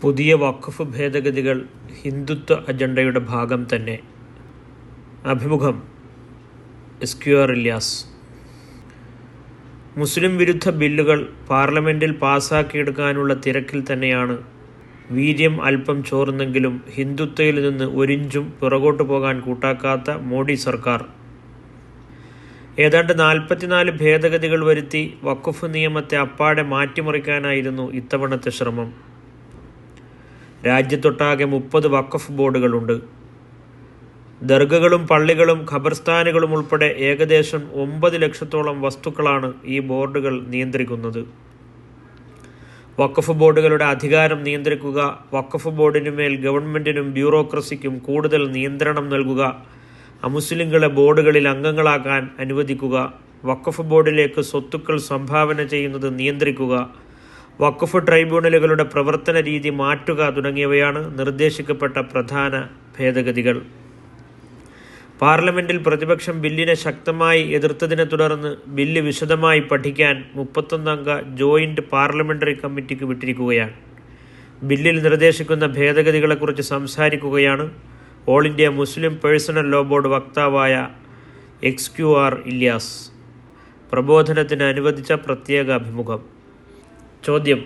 പുതിയ വഖഫ് ഭേദഗതികൾ ഹിന്ദുത്വ അജണ്ടയുടെ ഭാഗം തന്നെ. അഭിമുഖം എസ് ക്യു ആർ ഇല്യാസ്. മുസ്ലിം വിരുദ്ധ ബില്ലുകൾ പാർലമെന്റിൽ പാസ്സാക്കിയെടുക്കാനുള്ള തിരക്കിൽ തന്നെയാണ്. വീര്യം അല്പം ചോർന്നെങ്കിലും ഹിന്ദുത്വയിൽ നിന്ന് ഒരിഞ്ചും പുറകോട്ട് പോകാൻ കൂട്ടാക്കാത്ത മോഡി സർക്കാർ. ഏതാണ്ട് നാൽപ്പത്തിനാല് ഭേദഗതികൾ വരുത്തി വഖഫ് നിയമത്തെ അപ്പാടെ മാറ്റിമറിക്കാനായിരുന്നു ഇത്തവണത്തെ ശ്രമം. രാജ്യത്തൊട്ടാകെ മുപ്പത് വഖഫ് ബോർഡുകളുണ്ട്. ദർഗകളും പള്ളികളും ഖബർസ്ഥാനുകളും ഉൾപ്പെടെ ഏകദേശം ഒമ്പത് ലക്ഷത്തോളം വസ്തുക്കളാണ് ഈ ബോർഡുകൾ നിയന്ത്രിക്കുന്നത്. വഖഫ് ബോർഡുകളുടെ അധികാരം നിയന്ത്രിക്കുക വഖഫ് ബോർഡിനുമേൽ ഗവൺമെന്റിനും ബ്യൂറോക്രസിക്കും കൂടുതൽ നിയന്ത്രണം നൽകുക അമുസ്ലിങ്ങളെ ബോർഡുകളിൽ അംഗങ്ങളാക്കാൻ അനുവദിക്കുക വഖഫ് ബോർഡിലേക്ക് സ്വത്തുക്കൾ സംഭാവന ചെയ്യുന്നത് നിയന്ത്രിക്കുക വഖഫ് ട്രൈബ്യൂണലുകളുടെ പ്രവർത്തന രീതി മാറ്റുക തുടങ്ങിയവയാണ് നിർദ്ദേശിക്കപ്പെട്ട പ്രധാന ഭേദഗതികൾ. പാർലമെന്റിൽ പ്രതിപക്ഷം ബില്ലിനെ ശക്തമായി എതിർത്തതിനെ തുടർന്ന് ബില്ല് വിശദമായി പഠിക്കാൻ മുപ്പത്തൊന്നംഗ ജോയിന്റ് പാർലമെന്ററി കമ്മിറ്റിക്ക് വിട്ടിരിക്കുകയാണ്. ബില്ലിൽ നിർദ്ദേശിക്കുന്ന ഭേദഗതികളെക്കുറിച്ച് സംസാരിക്കുകയാണ് all India Muslim personal law board വക്താവായ X Q R Ilyas. പ്രബോധനത്തിന് അനുവദിച്ച പ്രത്യേക അഭിമുഖം. ചോദ്യം.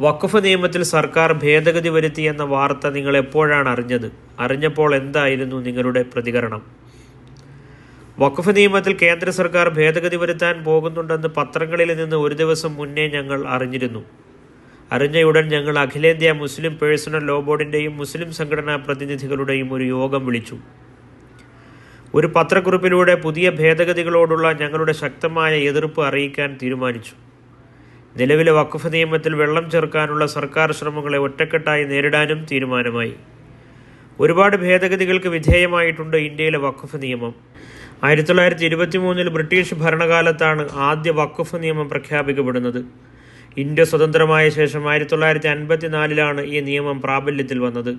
വഖഫ് നിയമത്തിൽ സർക്കാർ ഭേദഗതി വരുത്തിയെന്ന വാർത്ത നിങ്ങൾ എപ്പോഴാണ് അറിഞ്ഞത്? അറിഞ്ഞപ്പോൾ എന്തായിരുന്നു നിങ്ങളുടെ പ്രതികരണം? വഖഫ് നിയമത്തിൽ കേന്ദ്ര സർക്കാർ ഭേദഗതി വരുത്താൻ പോകുന്നുണ്ടെന്ന് പത്രങ്ങളിൽ നിന്ന് ഒരു ദിവസം മുന്നേ ഞങ്ങൾ അറിഞ്ഞിരുന്നു. അറിഞ്ഞയുടൻ ഞങ്ങൾ അഖിലേന്ത്യാ മുസ്ലിം പേഴ്സണൽ ലോ ബോർഡിന്റെയും മുസ്ലിം സംഘടനാ പ്രതിനിധികളുടെയും ഒരു യോഗം വിളിച്ചു. ഒരു പത്രക്കുറിപ്പിലൂടെ പുതിയ ഭേദഗതികളോടുള്ള ഞങ്ങളുടെ ശക്തമായ എതിർപ്പ് അറിയിക്കാൻ തീരുമാനിച്ചു. നിലവിലെ വഖഫ് നിയമത്തിൽ വെള്ളം ചേർക്കാനുള്ള സർക്കാർ ശ്രമങ്ങളെ ഒറ്റക്കെട്ടായി നേരിടാനും തീരുമാനമായി. ഒരുപാട് ഭേദഗതികൾക്ക് വിധേയമായിട്ടുണ്ട് ഇന്ത്യയിലെ വഖഫ് നിയമം. ആയിരത്തി തൊള്ളായിരത്തി ഇരുപത്തി മൂന്നിൽ ബ്രിട്ടീഷ് ഭരണകാലത്താണ് ആദ്യ വഖഫ് നിയമം പ്രഖ്യാപിക്കപ്പെടുന്നത്. ഇന്ത്യ സ്വതന്ത്രമായ ശേഷം ആയിരത്തി തൊള്ളായിരത്തി അൻപത്തിനാലിലാണ് ഈ നിയമം പ്രാബല്യത്തിൽ വന്നത്.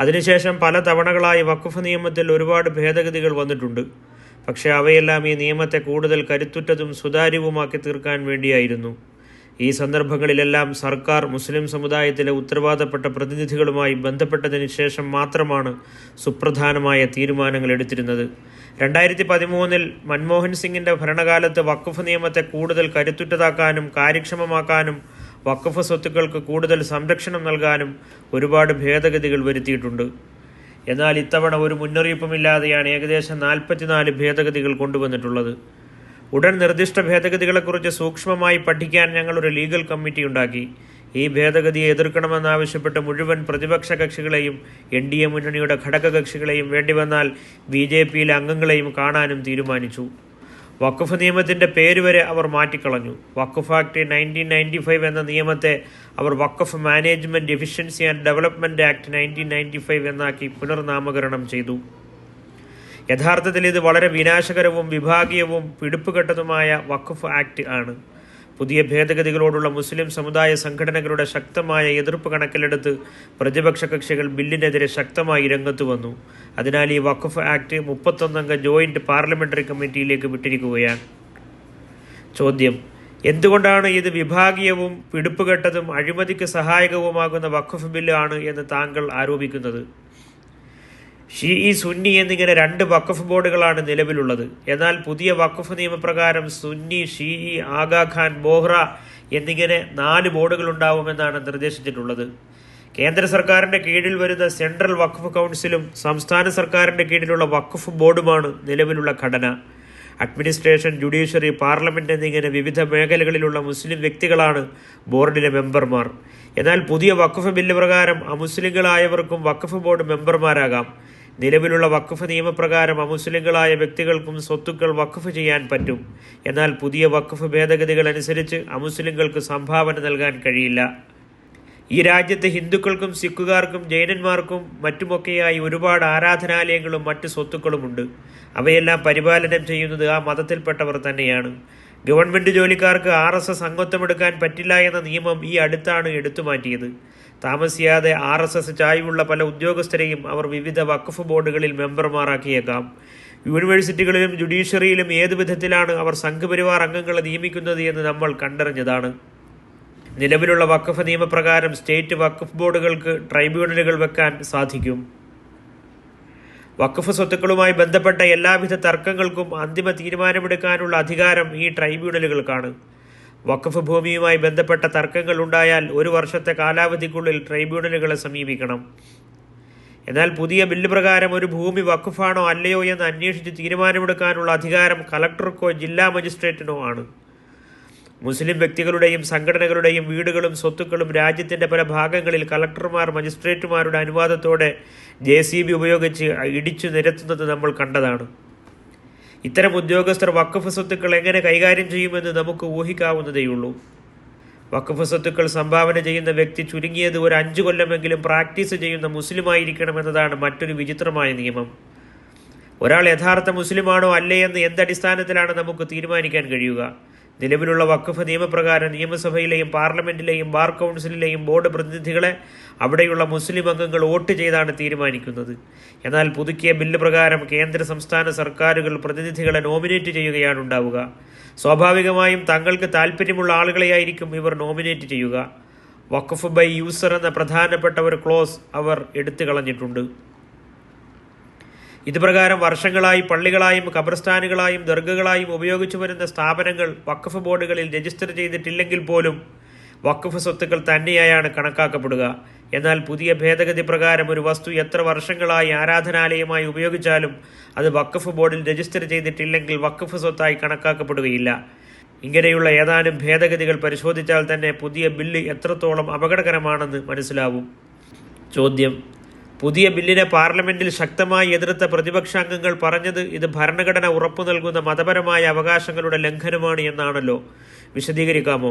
അതിനുശേഷം പല തവണകളായി വഖഫ് നിയമത്തിൽ ഒരുപാട് ഭേദഗതികൾ വന്നിട്ടുണ്ട്. പക്ഷേ അവയെല്ലാം ഈ നിയമത്തെ കൂടുതൽ കരുത്തുറ്റതും സുതാര്യവുമാക്കി തീർക്കാൻ വേണ്ടിയായിരുന്നു. ഈ സന്ദർഭങ്ങളിലെല്ലാം സർക്കാർ മുസ്ലിം സമുദായത്തിലെ ഉത്തരവാദപ്പെട്ട പ്രതിനിധികളുമായി ബന്ധപ്പെട്ടതിന് ശേഷം മാത്രമാണ് സുപ്രധാനമായ തീരുമാനങ്ങൾ എടുത്തിരുന്നത്. രണ്ടായിരത്തി പതിമൂന്നിൽ മൻമോഹൻ സിംഗിന്റെ ഭരണകാലത്ത് വഖഫ് നിയമത്തെ കൂടുതൽ കരുത്തുറ്റതാക്കാനും കാര്യക്ഷമമാക്കാനും വഖഫ് സ്വത്തുക്കൾക്ക് കൂടുതൽ സംരക്ഷണം നൽകാനും ഒരുപാട് ഭേദഗതികൾ വരുത്തിയിട്ടുണ്ട്. എന്നാൽ ഇത്തവണ ഒരു മുന്നറിയിപ്പുമില്ലാതെയാണ് ഏകദേശം നാൽപ്പത്തിനാല് ഭേദഗതികൾ കൊണ്ടുവന്നിട്ടുള്ളത്. ഉടൻ നിർദ്ദിഷ്ട ഭേദഗതികളെക്കുറിച്ച് സൂക്ഷ്മമായി പഠിക്കാൻ ഞങ്ങൾ ഒരു ലീഗൽ കമ്മിറ്റി ഉണ്ടാക്കി. ഈ ഭേദഗതിയെ എതിർക്കണമെന്നാവശ്യപ്പെട്ട് മുഴുവൻ പ്രതിപക്ഷ കക്ഷികളെയും എൻ ഡി എ മുന്നണിയുടെ ഘടകകക്ഷികളെയും വേണ്ടിവന്നാൽ ബി ജെ പിയിലെ അംഗങ്ങളെയും കാണാനും തീരുമാനിച്ചു. വഖഫ് നിയമത്തിന്റെ പേര് വരെ അവർ മാറ്റിക്കളഞ്ഞു. Waqf act nineteen ninety five എന്ന നിയമത്തെ അവർ Waqf management efficiency and development act nineteen ninety five എന്നാക്കി പുനർനാമകരണം ചെയ്തു. യഥാർത്ഥത്തിൽ ഇത് വളരെ വിനാശകരവും വിഭാഗീയവും പിടിപ്പുകെട്ടതുമായ വഖഫ് ആക്ട് ആണ്. പുതിയ ഭേദഗതികളോടുള്ള മുസ്ലിം സമുദായ സംഘടനകളുടെ ശക്തമായ എതിർപ്പ് കണക്കിലെടുത്ത് പ്രതിപക്ഷ കക്ഷികൾ ബില്ലിനെതിരെ ശക്തമായി രംഗത്ത് വന്നു. അതിനാൽ ഈ വഖഫ് ആക്ട് മുപ്പത്തൊന്നംഗ ജോയിന്റ് പാർലമെന്ററി കമ്മിറ്റിയിലേക്ക് വിട്ടിരിക്കുകയാണ്. ചോദ്യം എന്തുകൊണ്ടാണ് ഇത് വിഭാഗീയവും പിടിപ്പുകെട്ടതും അഴിമതിക്ക് സഹായകവുമാകുന്ന വഖഫ് ബില്ല് ആണ് എന്ന് താങ്കൾ ആരോപിക്കുന്നത്? ഷീഇ സുന്നി എന്നിങ്ങനെ രണ്ട് വഖഫ് ബോർഡുകളാണ് നിലവിലുള്ളത്. എന്നാൽ പുതിയ വഖഫ് നിയമപ്രകാരം സുന്നി ഷീഇ ആഗാഖാൻ ബോഹ്റ എന്നിങ്ങനെ നാല് ബോർഡുകൾ ഉണ്ടാവുമെന്നാണ് നിർദ്ദേശിച്ചിട്ടുള്ളത്. കേന്ദ്ര സർക്കാരിന്റെ കീഴിൽ വരുന്ന സെൻട്രൽ വഖഫ് കൗൺസിലും സംസ്ഥാന സർക്കാരിന്റെ കീഴിലുള്ള വഖഫ് ബോർഡുമാണ് നിലവിലുള്ള ഘടന. അഡ്മിനിസ്ട്രേഷൻ ജുഡീഷ്യറി പാർലമെന്റ് എന്നിങ്ങനെ വിവിധ മേഖലകളിലുള്ള മുസ്ലിം വ്യക്തികളാണ് ബോർഡിലെ മെമ്പർമാർ. എന്നാൽ പുതിയ വഖഫ് ബില്ല് പ്രകാരം അമുസ്ലിങ്ങളായവർക്കും വഖഫ് ബോർഡ് മെമ്പർമാരാകാം. നിലവിലുള്ള വഖഫ് നിയമപ്രകാരം അമുസ്ലിങ്ങളായ വ്യക്തികൾക്കും സ്വത്തുക്കൾ വഖഫ് ചെയ്യാൻ പറ്റും. എന്നാൽ പുതിയ വഖഫ് ഭേദഗതികൾ അനുസരിച്ച് അമുസ്ലിങ്ങൾക്ക് സംഭാവന നൽകാൻ കഴിയില്ല. ഈ രാജ്യത്ത് ഹിന്ദുക്കൾക്കും സിഖുകാർക്കും ജൈനന്മാർക്കും മറ്റുമൊക്കെയായി ഒരുപാട് ആരാധനാലയങ്ങളും മറ്റ് സ്വത്തുക്കളുമുണ്ട്. അവയെല്ലാം പരിപാലനം ചെയ്യുന്നത് ആ മതത്തിൽപ്പെട്ടവർ തന്നെയാണ്. ഗവൺമെന്റ് ജോലിക്കാർക്ക് ആർ എസ് എസ് അംഗത്വമെടുക്കാൻ പറ്റില്ല എന്ന നിയമം ഈ അടുത്താണ് എടുത്തുമാറ്റിയത്. താമസിയാതെ ആർ എസ് എസ് ചായ്വുള്ള പല ഉദ്യോഗസ്ഥരെയും അവർ വിവിധ വഖഫ് ബോർഡുകളിൽ മെമ്പർമാരാക്കിയേക്കാം. യൂണിവേഴ്സിറ്റികളിലും ജുഡീഷ്യറിയിലും ഏതു വിധത്തിലാണ് അവർ സംഘപരിവാർ അംഗങ്ങളെ നിയമിക്കുന്നത് എന്ന് നമ്മൾ കണ്ടറിഞ്ഞതാണ്. നിലവിലുള്ള വഖഫ് നിയമപ്രകാരം സ്റ്റേറ്റ് വഖഫ് ബോർഡുകൾക്ക് ട്രൈബ്യൂണലുകൾ വെക്കാൻ സാധിക്കും. വഖഫ് സ്വത്തുക്കളുമായി ബന്ധപ്പെട്ട എല്ലാവിധ തർക്കങ്ങൾക്കും അന്തിമ തീരുമാനമെടുക്കാനുള്ള അധികാരം ഈ ട്രൈബ്യൂണലുകൾക്കാണ്. വഖഫ് ഭൂമിയുമായി ബന്ധപ്പെട്ട തർക്കങ്ങൾ ഉണ്ടായാൽ ഒരു വർഷത്തെ കാലാവധിക്കുള്ളിൽ ട്രൈബ്യൂണലുകളെ സമീപിക്കണം. എന്നാൽ പുതിയ ബില്ല് പ്രകാരം ഒരു ഭൂമി വഖഫാണോ അല്ലയോ എന്ന് അന്വേഷിച്ച് തീരുമാനമെടുക്കാനുള്ള അധികാരം കളക്ടർക്കോ ജില്ലാ മജിസ്ട്രേറ്റിനോ ആണ്. മുസ്ലിം വ്യക്തികളുടെയും സംഘടനകളുടെയും വീടുകളും സ്വത്തുക്കളും രാജ്യത്തിന്റെ പല ഭാഗങ്ങളിൽ കളക്ടർമാർ മജിസ്ട്രേറ്റുമാരുടെ അനുവാദത്തോടെ ജെ ഉപയോഗിച്ച് ഇടിച്ചു നിരത്തുന്നത് നമ്മൾ കണ്ടതാണ്. ഇത്തരം ഉദ്യോഗസ്ഥർ വക്കഫ് സ്വത്തുക്കൾ എങ്ങനെ കൈകാര്യം ചെയ്യുമെന്ന് നമുക്ക് ഊഹിക്കാവുന്നതേയുള്ളൂ. വക്കഫ് സ്വത്തുക്കൾ സംഭാവന ചെയ്യുന്ന വ്യക്തി ചുരുങ്ങിയത് ഒരു അഞ്ചു കൊല്ലമെങ്കിലും പ്രാക്ടീസ് ചെയ്യുന്ന മുസ്ലിമായിരിക്കണമെന്നതാണ് മറ്റൊരു വിചിത്രമായ നിയമം. ഒരാൾ യഥാർത്ഥ മുസ്ലിമാണോ അല്ലേ എന്ന് എന്തടിസ്ഥാനത്തിലാണ് നമുക്ക് തീരുമാനിക്കാൻ കഴിയുക? നിലവിലുള്ള വഖഫ് നിയമപ്രകാരം നിയമസഭയിലെയും പാർലമെന്റിലെയും ബാർ കൗൺസിലിലെയും ബോർഡ് പ്രതിനിധികളെ അവിടെയുള്ള മുസ്ലിം അംഗങ്ങൾ വോട്ട് ചെയ്താണ് തീരുമാനിക്കുന്നത്. എന്നാൽ പുതുക്കിയ ബില്ല് പ്രകാരം കേന്ദ്ര സംസ്ഥാന സർക്കാരുകൾ പ്രതിനിധികളെ നോമിനേറ്റ് ചെയ്യുകയാണ് ഉണ്ടാവുക. സ്വാഭാവികമായും തങ്ങൾക്ക് താല്പര്യമുള്ള ആളുകളെയായിരിക്കും ഇവർ നോമിനേറ്റ് ചെയ്യുക. വഖഫ് ബൈ യൂസർ എന്ന പ്രധാനപ്പെട്ട ഒരു ക്ലോസ് അവർ എടുത്തു കളഞ്ഞിട്ടുണ്ട് ഇതുപ്രകാരം വർഷങ്ങളായി പള്ളികളായും ഖബർസ്ഥാനുകളായും ദർഗകളായും ഉപയോഗിച്ചു വരുന്ന സ്ഥാപനങ്ങൾ വഖഫ് ബോർഡുകളിൽ രജിസ്റ്റർ ചെയ്തിട്ടില്ലെങ്കിൽ പോലും വഖഫ് സ്വത്തുക്കൾ തന്നെയായാണ് കണക്കാക്കപ്പെടുക. എന്നാൽ പുതിയ ഭേദഗതി പ്രകാരം ഒരു വസ്തു എത്ര വർഷങ്ങളായി ആരാധനാലയമായി ഉപയോഗിച്ചാലും അത് വഖഫ് ബോർഡിൽ രജിസ്റ്റർ ചെയ്തിട്ടില്ലെങ്കിൽ വഖഫ് സ്വത്തായി കണക്കാക്കപ്പെടുകയില്ല. ഇങ്ങനെയുള്ള ഏതാനും ഭേദഗതികൾ പരിശോധിച്ചാൽ തന്നെ പുതിയ ബില്ല് എത്രത്തോളം അപകടകരമാണെന്ന് മനസ്സിലാവും. ചോദ്യം പുതിയ ബില്ലിനെ പാർലമെന്റിൽ ശക്തമായി എതിർത്ത പ്രതിപക്ഷാംഗങ്ങൾ പറഞ്ഞത് ഇത് ഭരണഘടന ഉറപ്പു നൽകുന്ന മതപരമായ അവകാശങ്ങളുടെ ലംഘനമാണ് എന്നാണല്ലോ വിശദീകരിക്കാമോ?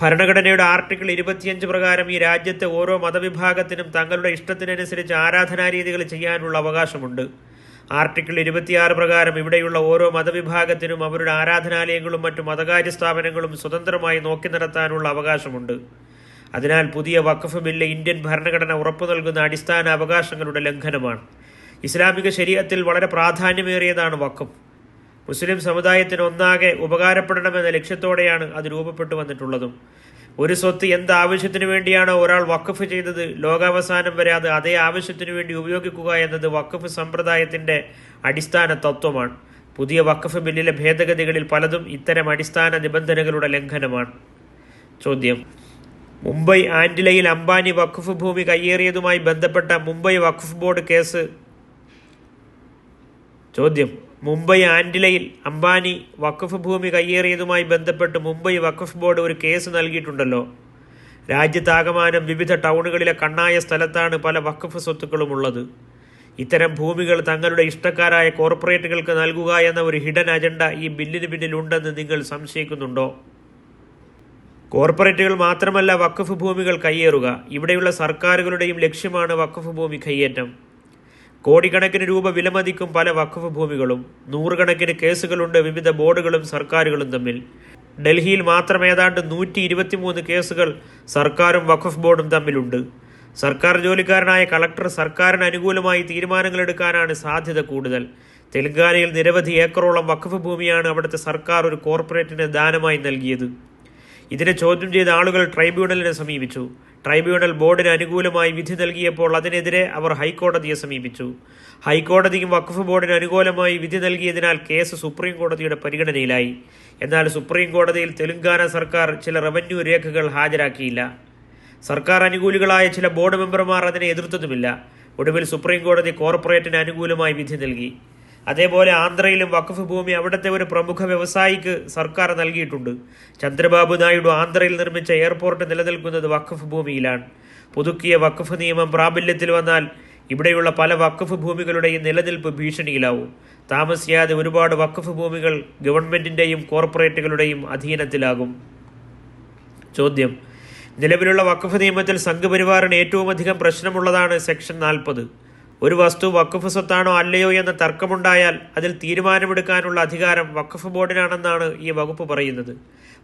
ഭരണഘടനയുടെ ആർട്ടിക്കിൾ ഇരുപത്തിയഞ്ച് പ്രകാരം ഈ രാജ്യത്തെ ഓരോ മതവിഭാഗത്തിനും തങ്ങളുടെ ഇഷ്ടത്തിനനുസരിച്ച് ആരാധനാരീതികൾ ചെയ്യാനുള്ള അവകാശമുണ്ട്. ആർട്ടിക്കിൾ ഇരുപത്തിയാറ് പ്രകാരം ഇവിടെയുള്ള ഓരോ മതവിഭാഗത്തിനും അവരുടെ ആരാധനാലയങ്ങളും മറ്റു മതകാര്യ സ്ഥാപനങ്ങളും സ്വതന്ത്രമായി നോക്കി നടത്താനുള്ള അവകാശമുണ്ട്. അതിനാൽ പുതിയ വഖഫ് ബില്ല് ഇന്ത്യൻ ഭരണഘടന ഉറപ്പു നൽകുന്ന അടിസ്ഥാന അവകാശങ്ങളുടെ ലംഘനമാണ്. ഇസ്ലാമിക ശരീരത്തിൽ വളരെ പ്രാധാന്യമേറിയതാണ് വഖഫ്. മുസ്ലിം സമുദായത്തിന് ഒന്നാകെ ഉപകാരപ്പെടണമെന്ന ലക്ഷ്യത്തോടെയാണ് അത് രൂപപ്പെട്ടു വന്നിട്ടുള്ളതും. ഒരു സ്വത്ത് എന്ത് ആവശ്യത്തിന് വേണ്ടിയാണോ ഒരാൾ വഖഫ് ചെയ്തത് ലോകാവസാനം വരെ അത് അതേ ആവശ്യത്തിനു വേണ്ടി ഉപയോഗിക്കുക എന്നത് വഖഫ് സമ്പ്രദായത്തിന്റെ അടിസ്ഥാന തത്വമാണ്. പുതിയ വഖഫ് ബില്ലിലെ ഭേദഗതികളിൽ പലതും ഇത്തരം അടിസ്ഥാന നിബന്ധനകളുടെ ലംഘനമാണ്. ചോദ്യം. മുംബൈ ആൻഡിലയിൽ അംബാനി വഖഫ് ഭൂമി കയ്യേറിയതുമായി ബന്ധപ്പെട്ട മുംബൈ വഖഫ് ബോർഡ് കേസ്. ചോദ്യം. മുംബൈ ആൻഡിലയിൽ അംബാനി വഖഫ് ഭൂമി കയ്യേറിയതുമായി ബന്ധപ്പെട്ട് മുംബൈ വഖഫ് ബോർഡ് ഒരു കേസ് നൽകിയിട്ടുണ്ടല്ലോ. രാജ്യത്താകമാനം വിവിധ ടൗണുകളിലെ കണ്ണായ സ്ഥലത്താണ് പല വഖഫ് സ്വത്തുക്കളും ഉള്ളത് ഇത്തരം ഭൂമികൾ തങ്ങളുടെ ഇഷ്ടക്കാരായ കോർപ്പറേറ്റുകൾക്ക് നൽകുക എന്ന ഒരു ഹിഡൻ അജണ്ട ഈ ബില്ലിന് പിന്നിലുണ്ടെന്ന് നിങ്ങൾ സംശയിക്കുന്നുണ്ടോ? കോർപ്പറേറ്റുകൾ മാത്രമല്ല വഖഫ് ഭൂമികൾ കയ്യേറുക. ഇവിടെയുള്ള സർക്കാരുകളുടെയും ലക്ഷ്യമാണ് വഖഫ് ഭൂമി കയ്യേറ്റം. കോടിക്കണക്കിന് രൂപ വിലമതിക്കും പല വഖഫ് ഭൂമികളും. നൂറുകണക്കിന് കേസുകളുണ്ട് വിവിധ ബോർഡുകളും സർക്കാരുകളും തമ്മിൽ. ഡൽഹിയിൽ മാത്രം ഏതാണ്ട് നൂറ്റി ഇരുപത്തിമൂന്ന് കേസുകൾ സർക്കാരും വഖഫ് ബോർഡും തമ്മിലുണ്ട്. സർക്കാർ ജോലിക്കാരനായ കളക്ടർ സർക്കാരിന് അനുകൂലമായി തീരുമാനങ്ങൾ എടുക്കാനാണ് സാധ്യത കൂടുതൽ. തെലങ്കാനയിൽ നിരവധി ഏക്കറോളം വഖഫ് ഭൂമിയാണ് അവിടുത്തെ സർക്കാർ ഒരു കോർപ്പറേറ്റിന് ദാനമായി നൽകിയത്. ഇതിനെ ചോദ്യം ചെയ്ത ആളുകൾ ട്രൈബ്യൂണലിനെ സമീപിച്ചു. ട്രൈബ്യൂണൽ ബോർഡിന് അനുകൂലമായി വിധി നൽകിയപ്പോൾ അതിനെതിരെ അവർ ഹൈക്കോടതിയെ സമീപിച്ചു. ഹൈക്കോടതിക്കും വഖഫ് ബോർഡിന് അനുകൂലമായി വിധി നൽകിയതിനാൽ കേസ് സുപ്രീം കോടതിയുടെ പരിഗണനയിലായി. എന്നാൽ സുപ്രീം കോടതിയിൽ തെലങ്കാന സർക്കാർ ചില റവന്യൂ രേഖകൾ ഹാജരാക്കിയില്ല. സർക്കാർ അനുകൂലികളായ ചില ബോർഡ് മെമ്പർമാർ അതിനെ എതിർത്തതുമില്ല. ഒടുവിൽ സുപ്രീം കോടതി കോർപ്പറേറ്റിന് അനുകൂലമായി വിധി നൽകി. അതേപോലെ ആന്ധ്രയിലും വഖഫ് ഭൂമി അവിടുത്തെ ഒരു പ്രമുഖ വ്യവസായിക്ക് സർക്കാർ നൽകിയിട്ടുണ്ട്. ചന്ദ്രബാബു നായിഡു ആന്ധ്രയിൽ നിർമ്മിച്ച എയർപോർട്ട് നിലനിൽക്കുന്നത് വഖഫ് ഭൂമിയിലാണ്. പുതുക്കിയ വഖഫ് നിയമം പ്രാബല്യത്തിൽ വന്നാൽ ഇവിടെയുള്ള പല വഖഫ് ഭൂമികളുടെയും നിലനിൽപ്പ് ഭീഷണിയിലാവും. താമസിയാതെ ഒരുപാട് വഖഫ് ഭൂമികൾ ഗവൺമെന്റിന്റെയും കോർപ്പറേറ്റുകളുടെയും അധീനത്തിലാകും. ചോദ്യം. നിലവിലുള്ള വഖഫ് നിയമത്തിൽ സംഘപരിവാറിന് ഏറ്റവും അധികം പ്രശ്നമുള്ളതാണ് സെക്ഷൻ നാൽപ്പത്. ഒരു വസ്തു വഖഫ് സ്വത്താണോ അല്ലയോ എന്ന തർക്കമുണ്ടായാൽ അതിൽ തീരുമാനമെടുക്കാനുള്ള അധികാരം വഖഫ് ബോർഡിനാണെന്നാണ് ഈ വകുപ്പ് പറയുന്നത്.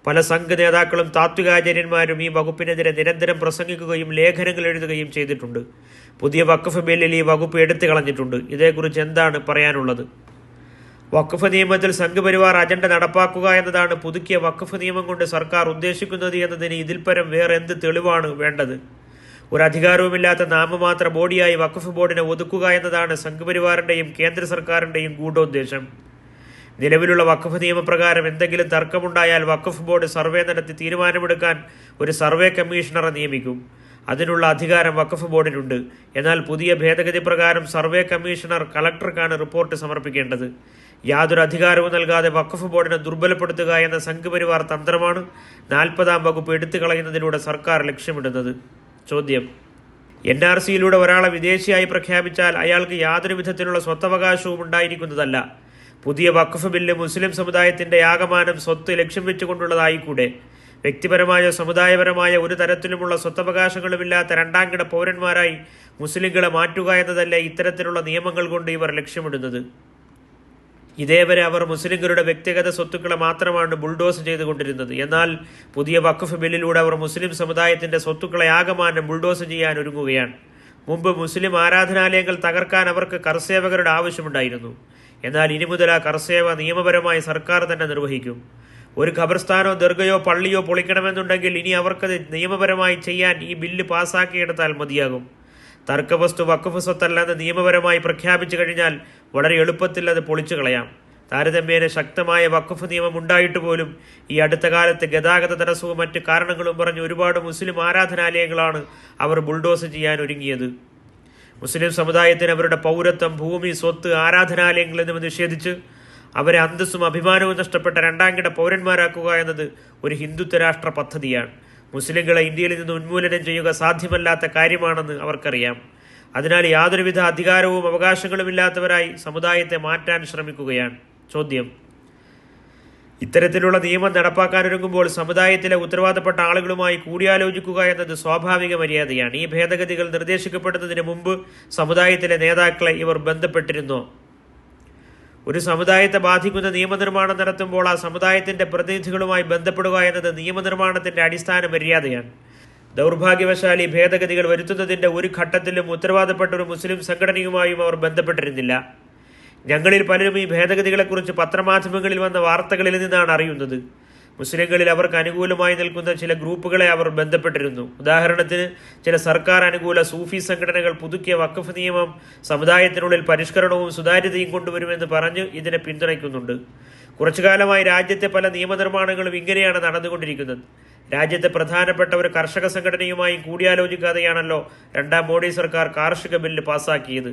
പല സംഘ നേതാക്കളും താത്വികാചാര്യന്മാരും ഈ വകുപ്പിനെതിരെ നിരന്തരം പ്രസംഗിക്കുകയും ലേഖനങ്ങൾ എഴുതുകയും ചെയ്തിട്ടുണ്ട്. പുതിയ വഖഫ് ബില്ലിൽ ഈ വകുപ്പ് എടുത്തു കളഞ്ഞിട്ടുണ്ട്. ഇതേക്കുറിച്ച് എന്താണ് പറയാനുള്ളത്? വഖഫ് നിയമത്തിൽ സംഘപരിവാർ അജണ്ട നടപ്പാക്കുക എന്നതാണ് പുതുക്കിയ വഖഫ് നിയമം കൊണ്ട് സർക്കാർ ഉദ്ദേശിക്കുന്നത് എന്നതിന് ഇതിൽപരം വേറെ എന്ത് തെളിവാണ് വേണ്ടത്? ഒരു അധികാരവുമില്ലാത്ത നാമമാത്ര ബോഡിയായി വഖഫ് ബോർഡിനെ ഒതുക്കുക എന്നതാണ് സംഘപരിവാറിന്റെയും കേന്ദ്ര സർക്കാരിന്റെയും ഗൂഢോദ്ദേശം. നിലവിലുള്ള വഖഫ് നിയമപ്രകാരം എന്തെങ്കിലും തർക്കമുണ്ടായാൽ വഖഫ് ബോർഡ് സർവേ നടത്തി തീരുമാനമെടുക്കാൻ ഒരു സർവേ കമ്മീഷണറെ നിയമിക്കും. അതിനുള്ള അധികാരം വഖഫ് ബോർഡിനുണ്ട്. എന്നാൽ പുതിയ ഭേദഗതി പ്രകാരം സർവേ കമ്മീഷണർ കളക്ടർക്കാണ് റിപ്പോർട്ട് സമർപ്പിക്കേണ്ടത്. യാതൊരു അധികാരവും നൽകാതെ വഖഫ് ബോർഡിനെ ദുർബലപ്പെടുത്തുക എന്ന സംഘപരിവാർ തന്ത്രമാണ് നാൽപ്പതാം വകുപ്പ് എടുത്തു കളയുന്നതിലൂടെ സർക്കാർ ലക്ഷ്യമിടുന്നത്. ചോദ്യം. എൻ ആർ സിയിലൂടെ ഒരാളെ വിദേശിയായി പ്രഖ്യാപിച്ചാൽ അയാൾക്ക് യാതൊരു വിധത്തിലുള്ള സ്വത്തവകാശവും ഉണ്ടായിരിക്കുന്നതല്ല. പുതിയ വഖഫ് ബില്ല് മുസ്ലിം സമുദായത്തിന്റെ ആകമാനം സ്വത്ത് ലക്ഷ്യം വെച്ചുകൊണ്ടുള്ളതായിക്കൂടെ വ്യക്തിപരമായോ സമുദായപരമായ ഒരു തരത്തിലുമുള്ള സ്വത്തവകാശങ്ങളുമില്ലാത്ത രണ്ടാംകിട പൗരന്മാരായി മുസ്ലിങ്ങളെ മാറ്റുക എന്നതല്ലേ ഇത്തരത്തിലുള്ള നിയമങ്ങൾ കൊണ്ട് ഇവർ ലക്ഷ്യമിടുന്നത്? ഇതേവരെ അവർ മുസ്ലിങ്ങളുടെ വ്യക്തിഗത സ്വത്തുക്കളെ മാത്രമാണ് ബുൾഡോസ് ചെയ്തുകൊണ്ടിരുന്നത്. എന്നാൽ പുതിയ വഖഫ് ബില്ലിലൂടെ അവർ മുസ്ലിം സമുദായത്തിന്റെ സ്വത്തുക്കളെ ആകമാനം ബുൾഡോസ് ചെയ്യാൻ ഒരുങ്ങുകയാണ്. മുമ്പ് മുസ്ലിം ആരാധനാലയങ്ങൾ തകർക്കാൻ അവർക്ക് കർസേവകരുടെ ആവശ്യമുണ്ടായിരുന്നു. എന്നാൽ ഇനി മുതൽ ആ കർസേവ നിയമപരമായി സർക്കാർ തന്നെ നിർവഹിക്കും. ഒരു ഖബർസ്ഥാനോ ദർഗയോ പള്ളിയോ പൊളിക്കണമെന്നുണ്ടെങ്കിൽ ഇനി അവർക്കത് നിയമപരമായി ചെയ്യാൻ ഈ ബില്ല് പാസാക്കിയെടുത്താൽ മതിയാകും. തർക്കവസ്തു വഖഫ് സ്വത്തല്ലെന്ന് നിയമപരമായി പ്രഖ്യാപിച്ചു കഴിഞ്ഞാൽ വളരെ എളുപ്പത്തിൽ അത് പൊളിച്ചു കളയാം. താരതമ്യേന ശക്തമായ വഖഫ് നിയമം ഉണ്ടായിട്ട് പോലും ഈ അടുത്ത കാലത്ത് ഗതാഗത തടസ്സവും മറ്റ് കാരണങ്ങളും പറഞ്ഞ് ഒരുപാട് മുസ്ലിം ആരാധനാലയങ്ങളാണ് അവർ ബുൾഡോസ് ചെയ്യാൻ ഒരുങ്ങിയത്. മുസ്ലിം സമുദായത്തിന് അവരുടെ പൗരത്വം ഭൂമി സ്വത്ത് ആരാധനാലയങ്ങൾ എന്നിവ നിഷേധിച്ച് അവരെ അന്തസ്സും അഭിമാനവും നഷ്ടപ്പെട്ട രണ്ടാംകിട പൗരന്മാരാക്കുക എന്നത് ഒരു ഹിന്ദുത്വ രാഷ്ട്ര പദ്ധതിയാണ്. മുസ്ലിങ്ങളെ ഇന്ത്യയിൽ നിന്ന് ഉന്മൂലനം ചെയ്യുക സാധ്യമല്ലാത്ത കാര്യമാണെന്ന് അവർക്കറിയാം. അതിനാൽ യാതൊരുവിധ അധികാരവും അവകാശങ്ങളുമില്ലാത്തവരായി സമുദായത്തെ മാറ്റാൻ ശ്രമിക്കുകയാണ്. ചോദ്യം. ഇത്തരത്തിലുള്ള നിയമം നടപ്പാക്കാനൊരുങ്ങുമ്പോൾ സമുദായത്തിലെ ഉത്തരവാദപ്പെട്ട ആളുകളുമായി കൂടിയാലോചിക്കുക എന്നത് സ്വാഭാവിക മര്യാദയാണ്. ഈ ഭേദഗതികൾ നിർദ്ദേശിക്കപ്പെടുന്നതിന് മുമ്പ് സമുദായത്തിലെ നേതാക്കളെ ഇവർ ബന്ധപ്പെട്ടിരുന്നു. ഒരു സമുദായത്തെ ബാധിക്കുന്ന നിയമനിർമ്മാണം നടത്തുമ്പോൾ ആ സമുദായത്തിന്റെ പ്രതിനിധികളുമായി ബന്ധപ്പെടുക എന്നത് നിയമനിർമ്മാണത്തിന്റെ അടിസ്ഥാന മര്യാദയാണ്. ദൗർഭാഗ്യവശാൽ ഈ ഭേദഗതികൾ വരുത്തുന്നതിന്റെ ഒരു ഘട്ടത്തിലും ഉത്തരവാദപ്പെട്ട ഒരു മുസ്ലിം സംഘടനയുമായും അവർ ബന്ധപ്പെട്ടിരുന്നില്ല. ഞങ്ങളിൽ പലരും ഈ ഭേദഗതികളെക്കുറിച്ച് പത്രമാധ്യമങ്ങളിൽ വന്ന വാർത്തകളിൽ നിന്നാണ് അറിയുന്നത്. മുസ്ലിങ്ങളിൽ അവർക്ക് അനുകൂലമായി നിൽക്കുന്ന ചില ഗ്രൂപ്പുകളെ അവർ ബന്ധപ്പെട്ടിരുന്നു. ഉദാഹരണത്തിന് ചില സർക്കാർ അനുകൂല സൂഫി സംഘടനകൾ പുതുക്കിയ വഖഫ് നിയമം സമുദായത്തിനുള്ളിൽ പരിഷ്കരണവും സുതാര്യതയും കൊണ്ടുവരുമെന്ന് പറഞ്ഞ് ഇതിനെ പിന്തുണയ്ക്കുന്നുണ്ട്. കുറച്ചു കാലമായി രാജ്യത്തെ പല നിയമനിർമ്മാണങ്ങളും ഇങ്ങനെയാണ് നടന്നുകൊണ്ടിരിക്കുന്നത്. രാജ്യത്തെ പ്രധാനപ്പെട്ട ഒരു കർഷക സംഘടനയുമായി കൂടിയാലോചിക്കാതെയാണല്ലോ രണ്ടാം മോഡി സർക്കാർ കാർഷിക ബില്ല് പാസാക്കിയത്.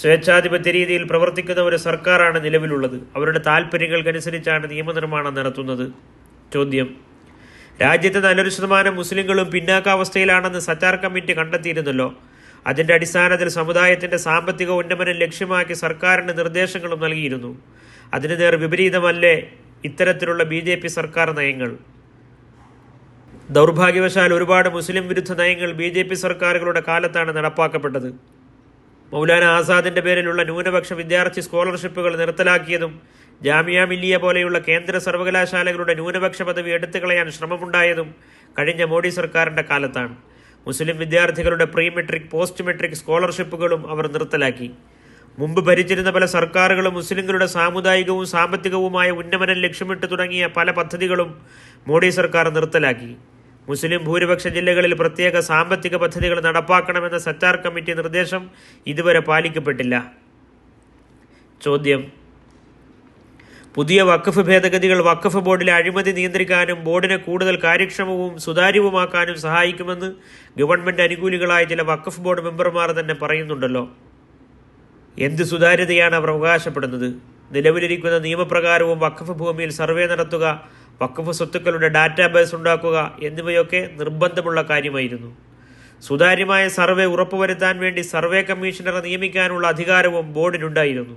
സ്വേച്ഛാധിപത്യ രീതിയിൽ പ്രവർത്തിക്കുന്ന ഒരു സർക്കാരാണ് നിലവിലുള്ളത്. അവരുടെ താൽപ്പര്യങ്ങൾക്കനുസരിച്ചാണ് നിയമനിർമ്മാണം നടത്തുന്നത്. ചോദ്യം. രാജ്യത്തെ നല്ലൊരു ശതമാനം മുസ്ലിങ്ങളും പിന്നാക്കാവസ്ഥയിലാണെന്ന് സച്ചാർ കമ്മിറ്റി കണ്ടെത്തിയിരുന്നല്ലോ. അതിന്റെ അടിസ്ഥാനത്തിൽ സമുദായത്തിന്റെ സാമ്പത്തിക ഉന്നമനം ലക്ഷ്യമാക്കി സർക്കാരിന് നിർദ്ദേശങ്ങളും നൽകിയിരുന്നു. അതിന് നേർ വിപരീതമല്ലേ ഇത്തരത്തിലുള്ള ബി ജെ പി സർക്കാർ നയങ്ങൾ? ദൗർഭാഗ്യവശാൽ ഒരുപാട് മുസ്ലിം വിരുദ്ധ നയങ്ങൾ ബി ജെ പി സർക്കാരുകളുടെ കാലത്താണ് നടപ്പാക്കപ്പെട്ടത്. മൗലാന ആസാദിന്റെ പേരിലുള്ള ന്യൂനപക്ഷ വിദ്യാർത്ഥി സ്കോളർഷിപ്പുകൾ നിർത്തലാക്കിയതും ജാമിയ മില്ലിയ പോലെയുള്ള കേന്ദ്ര സർവകലാശാലകളുടെ ന്യൂനപക്ഷ പദവി എടുത്തു കളയാൻ ശ്രമമുണ്ടായതും കഴിഞ്ഞ മോഡി സർക്കാരിന്റെ കാലത്താണ്. മുസ്ലിം വിദ്യാർത്ഥികളുടെ പ്രീ മെട്രിക് പോസ്റ്റ് മെട്രിക് സ്കോളർഷിപ്പുകളും അവർ നിർത്തലാക്കി. മുമ്പ് ഭരിച്ചിരുന്ന പല സർക്കാരുകളും മുസ്ലിങ്ങളുടെ സാമുദായികവും സാമ്പത്തികവുമായ ഉന്നമനം ലക്ഷ്യമിട്ട് തുടങ്ങിയ പല പദ്ധതികളും മോഡി സർക്കാർ നിർത്തലാക്കി. മുസ്ലിം ഭൂരിപക്ഷ ജില്ലകളിൽ പ്രത്യേക സാമ്പത്തിക പദ്ധതികൾ നടപ്പാക്കണമെന്ന സച്ചാർ കമ്മിറ്റി നിർദ്ദേശം ഇതുവരെ പാലിക്കപ്പെട്ടില്ല. ചോദ്യം. പുതിയ വഖഫ് ഭേദഗതികൾ വഖഫ് ബോർഡിലെ അഴിമതി നിയന്ത്രിക്കാനും ബോർഡിനെ കൂടുതൽ കാര്യക്ഷമവും സുതാര്യവുമാക്കാനും സഹായിക്കുമെന്ന് ഗവൺമെന്റ് അനുകൂലികളായ ചില വഖഫ് ബോർഡ് മെമ്പർമാർ തന്നെ പറയുന്നുണ്ടല്ലോ. എന്ത് സുതാര്യതയാണ് അവർ അവകാശപ്പെടുന്നത്? നിലവിലിരിക്കുന്ന നിയമപ്രകാരവും വഖഫ് ഭൂമിയിൽ സർവേ നടത്തുക വഖഫ് സ്വത്തുക്കളുടെ ഡാറ്റാബേസ് ഉണ്ടാക്കുക എന്നിവയൊക്കെ നിർബന്ധമുള്ള കാര്യമായിരുന്നു. സുതാര്യമായ സർവേ ഉറപ്പുവരുത്താൻ വേണ്ടി സർവേ കമ്മീഷണറെ നിയമിക്കാനുള്ള അധികാരവും ബോർഡിനുണ്ടായിരുന്നു.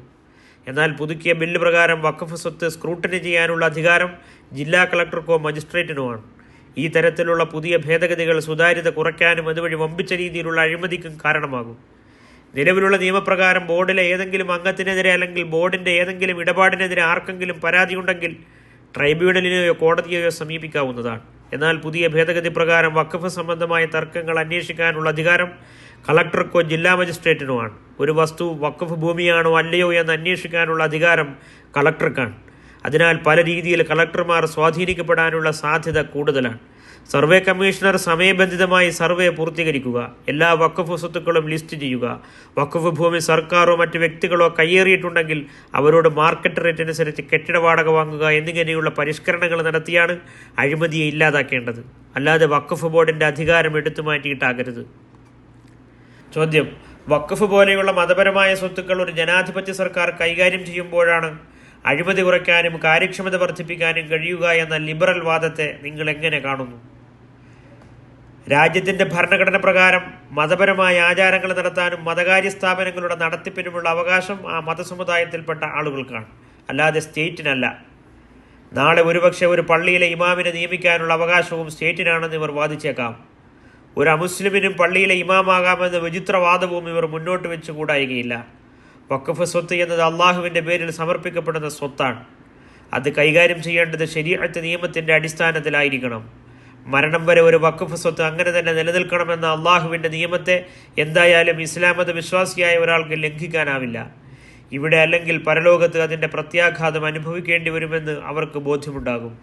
എന്നാൽ പുതുക്കിയ ബില്ല് പ്രകാരം വഖഫ് സ്വത്ത് സ്ക്രൂട്ടനി ചെയ്യാനുള്ള അധികാരം ജില്ലാ കളക്ടർക്കോ മജിസ്ട്രേറ്റിനോ ആണ്. ഈ തരത്തിലുള്ള പുതിയ ഭേദഗതികൾ സുതാര്യത കുറയ്ക്കാനും അതുവഴി വമ്പിച്ച രീതിയിലുള്ള അഴിമതിക്കും കാരണമാകും. നിലവിലുള്ള നിയമപ്രകാരം ബോർഡിലെ ഏതെങ്കിലും അംഗത്തിനെതിരെ അല്ലെങ്കിൽ ബോർഡിന്റെ ഏതെങ്കിലും ഇടപാടിനെതിരെ ആർക്കെങ്കിലും പരാതിയുണ്ടെങ്കിൽ ട്രൈബ്യൂണലിനെയോ കോടതിയെയോ സമീപിക്കാവുന്നതാണ്. എന്നാൽ പുതിയ ഭേദഗതി പ്രകാരം വഖഫ് സംബന്ധമായ തർക്കങ്ങൾ അന്വേഷിക്കാനുള്ള അധികാരം കളക്ടർക്കോ ജില്ലാ മജിസ്ട്രേറ്റിനോ ആണ് ഒരു വസ്തു വഖഫ് ഭൂമിയാണോ അല്ലയോ എന്ന് അന്വേഷിക്കാനുള്ള അധികാരം കളക്ടർക്കാണ്. അതിനാൽ പല രീതിയിൽ കളക്ടർമാർ സ്വാധീനിക്കപ്പെടാനുള്ള സാധ്യത കൂടുതലാണ്. സർവേ കമ്മീഷണർ സമയബന്ധിതമായി സർവേ പൂർത്തീകരിക്കുക. എല്ലാ വഖഫ് സ്വത്തുക്കളും ലിസ്റ്റ് ചെയ്യുക. വഖഫ് ഭൂമി സർക്കാരോ മറ്റ് വ്യക്തികളോ കയ്യേറിയിട്ടുണ്ടെങ്കിൽ അവരോട് മാർക്കറ്റ് റേറ്റ് അനുസരിച്ച് കെട്ടിട വാടക വാങ്ങുക എന്നിങ്ങനെയുള്ള പരിഷ്കരണങ്ങൾ നടത്തിയാണ് അഴിമതിയെ ഇല്ലാതാക്കേണ്ടത്. അല്ലാതെ വഖഫ് ബോർഡിന്റെ അധികാരം എടുത്തു മാറ്റിയിട്ടാകരുത്. ചോദ്യം. വഖഫ് പോലെയുള്ള മതപരമായ സ്വത്തുക്കൾ ഒരു ജനാധിപത്യ സർക്കാർ കൈകാര്യം ചെയ്യുമ്പോഴാണ് അഴിമതി കുറയ്ക്കാനും കാര്യക്ഷമത വർദ്ധിപ്പിക്കാനും കഴിയുക എന്ന ലിബറൽ വാദത്തെ നിങ്ങൾ എങ്ങനെ കാണുന്നു? രാജ്യത്തിന്റെ ഭരണഘടന പ്രകാരം മതപരമായ ആചാരങ്ങൾ നടത്താനും മതകാര്യ സ്ഥാപനങ്ങളുടെ നടത്തിപ്പിനുമുള്ള അവകാശം ആ മതസമുദായത്തിൽപ്പെട്ട ആളുകൾക്കാണ്. അല്ലാതെ സ്റ്റേറ്റിനല്ല. നാളെ ഒരുപക്ഷെ ഒരു പള്ളിയിലെ ഇമാമിനെ നിയമിക്കാനുള്ള അവകാശവും സ്റ്റേറ്റിനാണെന്ന് ഇവർ വാദിച്ചേക്കാം. ഒരു അമുസ്ലിമിനും പള്ളിയിലെ ഇമാമാകാമെന്ന വിചിത്രവാദവും ഇവർ മുന്നോട്ട് വെച്ച് കൂടായികയില്ല വഖഫ് സ്വത്ത് എന്നത് അള്ളാഹുവിന്റെ പേരിൽ സമർപ്പിക്കപ്പെടുന്ന സ്വത്താണ്. അത് കൈകാര്യം ചെയ്യേണ്ടത് ശരീരത്തെ നിയമത്തിന്റെ അടിസ്ഥാനത്തിലായിരിക്കണം. മരണം വരെ ഒരു വഖഫ് സ്വത്ത് അങ്ങനെ തന്നെ നിലനിൽക്കണമെന്ന അള്ളാഹുവിന്റെ നിയമത്തെ എന്തായാലും ഇസ്ലാം മത വിശ്വാസിയായ ഒരാൾക്ക് ലംഘിക്കാനാവില്ല. ഇവിടെ അല്ലെങ്കിൽ പരലോകത്ത് അതിന്റെ പ്രത്യാഘാതം അനുഭവിക്കേണ്ടി വരുമെന്ന് അവർക്ക് ബോധ്യമുണ്ടാകും.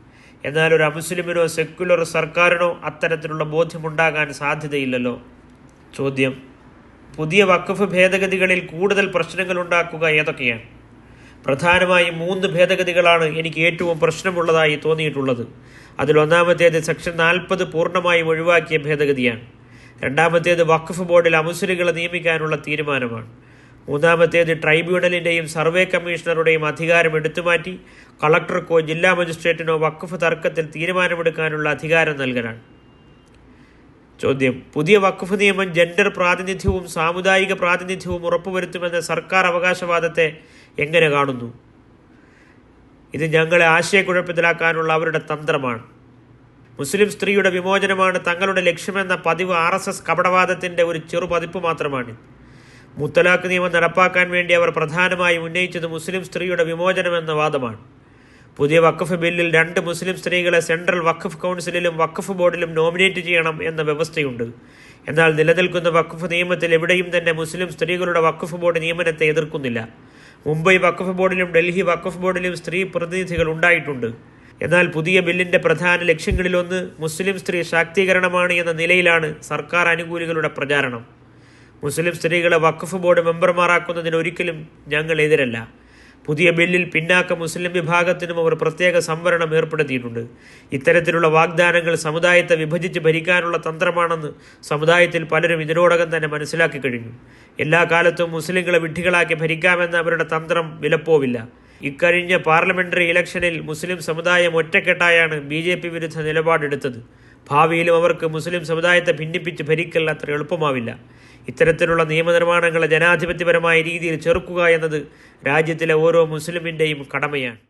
എന്നാൽ ഒരു അമുസ്ലിമിനോ സെക്യുലർ സർക്കാരിനോ അത്തരത്തിലുള്ള ബോധ്യമുണ്ടാകാൻ സാധ്യതയില്ലല്ലോ. ചോദ്യം. പുതിയ വഖഫ് ഭേദഗതികളിൽ കൂടുതൽ പ്രശ്നങ്ങൾ ഉണ്ടാക്കുക ഏതൊക്കെയാണ്? പ്രധാനമായും മൂന്ന് ഭേദഗതികളാണ് എനിക്ക് ഏറ്റവും പ്രശ്നമുള്ളതായി തോന്നിയിട്ടുള്ളത്. അതിൽ ഒന്നാമത്തേത് സെക്ഷൻ നാൽപ്പത് പൂർണമായും ഒഴിവാക്കിയ ഭേദഗതിയാണ്. രണ്ടാമത്തേത് വഖഫ് ബോർഡിൽ അമുസ്ലികളെ നിയമിക്കാനുള്ള തീരുമാനമാണ്. മൂന്നാമത്തേത് ട്രൈബ്യൂണലിന്റെയും സർവേ കമ്മീഷണറുടെയും അധികാരം എടുത്തുമാറ്റി കളക്ടർക്കോ ജില്ലാ മജിസ്ട്രേറ്റിനോ വഖഫ് തർക്കത്തിൽ തീരുമാനമെടുക്കാനുള്ള അധികാരം നൽകലാണ്. ചോദ്യം പുതിയ വഖഫ് നിയമം ജെൻഡർ പ്രാതിനിധ്യവും സാമുദായിക പ്രാതിനിധ്യവും ഉറപ്പുവരുത്തുമെന്ന സർക്കാർ അവകാശവാദത്തെ എങ്ങനെ കാണുന്നു? ഇത് ഞങ്ങളെ ആശയക്കുഴപ്പത്തിലാക്കാനുള്ള അവരുടെ തന്ത്രമാണ്. മുസ്ലിം സ്ത്രീയുടെ വിമോചനമാണ് തങ്ങളുടെ ലക്ഷ്യമെന്ന പതിവ് ആർ എസ് എസ് കപടവാദത്തിന്റെ ഒരു ചെറുപതിപ്പ് മാത്രമാണ്. മുത്തലാഖ് നിയമം നടപ്പാക്കാൻ വേണ്ടി അവർ പ്രധാനമായും ഉന്നയിച്ചത് മുസ്ലിം സ്ത്രീയുടെ വിമോചനമെന്ന വാദമാണ്. പുതിയ വഖഫ് ബില്ലിൽ രണ്ട് മുസ്ലിം സ്ത്രീകളെ സെൻട്രൽ വഖഫ് കൗൺസിലിലും വഖഫ് ബോർഡിലും നോമിനേറ്റ് ചെയ്യണം എന്ന വ്യവസ്ഥയുണ്ട്. എന്നാൽ നിലനിൽക്കുന്ന വഖഫ് നിയമത്തിൽ എവിടെയും തന്നെ മുസ്ലിം സ്ത്രീകളുടെ വഖഫ് ബോർഡ് നിയമനത്തെ എതിർക്കുന്നില്ല. മുംബൈ വഖഫ് ബോർഡിലും ഡൽഹി വഖഫ് ബോർഡിലും സ്ത്രീ പ്രതിനിധികൾ ഉണ്ടായിട്ടുണ്ട്. എന്നാൽ പുതിയ ബില്ലിന്റെ പ്രധാന ലക്ഷ്യങ്ങളിലൊന്ന് മുസ്ലിം സ്ത്രീ ശാക്തീകരണമാണ് എന്ന നിലയിലാണ് സർക്കാർ അനുകൂലികളുടെ പ്രചാരണം. മുസ്ലിം സ്ത്രീകളെ വഖഫ് ബോർഡ് മെമ്പർമാരാക്കുന്നതിന് ഒരിക്കലും ഞങ്ങൾ എതിരല്ല. പുതിയ ബില്ലിൽ പിന്നാക്ക മുസ്ലിം വിഭാഗത്തിനും അവർ പ്രത്യേക സംവരണം ഏർപ്പെടുത്തിയിട്ടുണ്ട്. ഇത്തരത്തിലുള്ള വാഗ്ദാനങ്ങൾ സമുദായത്തെ വിഭജിച്ച് ഭരിക്കാനുള്ള തന്ത്രമാണെന്ന് സമുദായത്തിൽ പലരും ഇതിനോടകം തന്നെ മനസ്സിലാക്കി കഴിഞ്ഞു. എല്ലാ കാലത്തും മുസ്ലിങ്ങളെ വിഡ്ഢികളാക്കി ഭരിക്കാമെന്ന അവരുടെ തന്ത്രം വിലപ്പോവില്ല. ഇക്കഴിഞ്ഞ പാർലമെന്ററി ഇലക്ഷനിൽ മുസ്ലിം സമുദായം ഒറ്റക്കെട്ടായാണ് ബി ജെ പി വിരുദ്ധ നിലപാടെടുത്തത്. ഭാവിയിലും അവർക്ക് മുസ്ലിം സമുദായത്തെ ഭിന്നിപ്പിച്ച് ഭരിക്കൽ അത്ര എളുപ്പമാവില്ല. ഇത്തരത്തിലുള്ള നിയമനിർമ്മാണങ്ങളെ ജനാധിപത്യപരമായ രീതിയിൽ ചെറുക്കുക എന്നത് രാജ്യത്തിലെ ഓരോ മുസ്ലിമിന്റെയും കടമയാണ്.